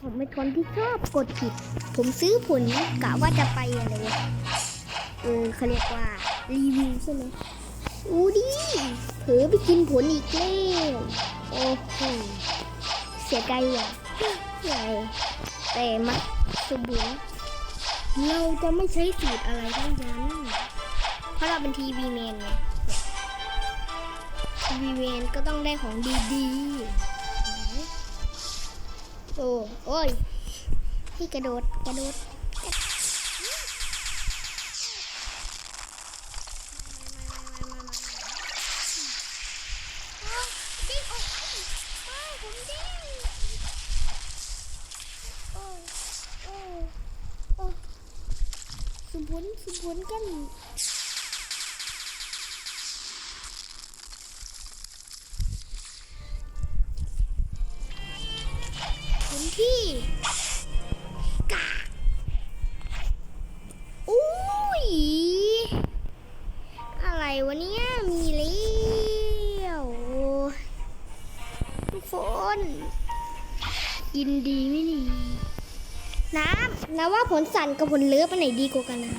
ผมเป็นคนที่ชอบกดผิด ผมซื้อผลกะว่าจะไปอะไรเออเขาเรียกว่ารีวิวใช่ไหมอู้ดิเผลอไปกินผลอีกแล้วโอ้โหเสียใจอะใหญ่แต่มาสมบูรณ์เราจะไม่ใช้สูตรอะไรทั้งนั้น เพราะเราเป็นทีวีแมนไงทีวีแมนก็ต้องได้ของดีๆ โอ้โอยพี่กระโดดกระโดดสมบูรณ์สมบูรณ์กัน ที่กาอุ้ยอะไรวะเนี่ยมีเลี้ยวทุกคนยินดีไม่ดีน้ำนะว่าผลสั่นกับผลเลือบอันไหนดีกว่ากันนะ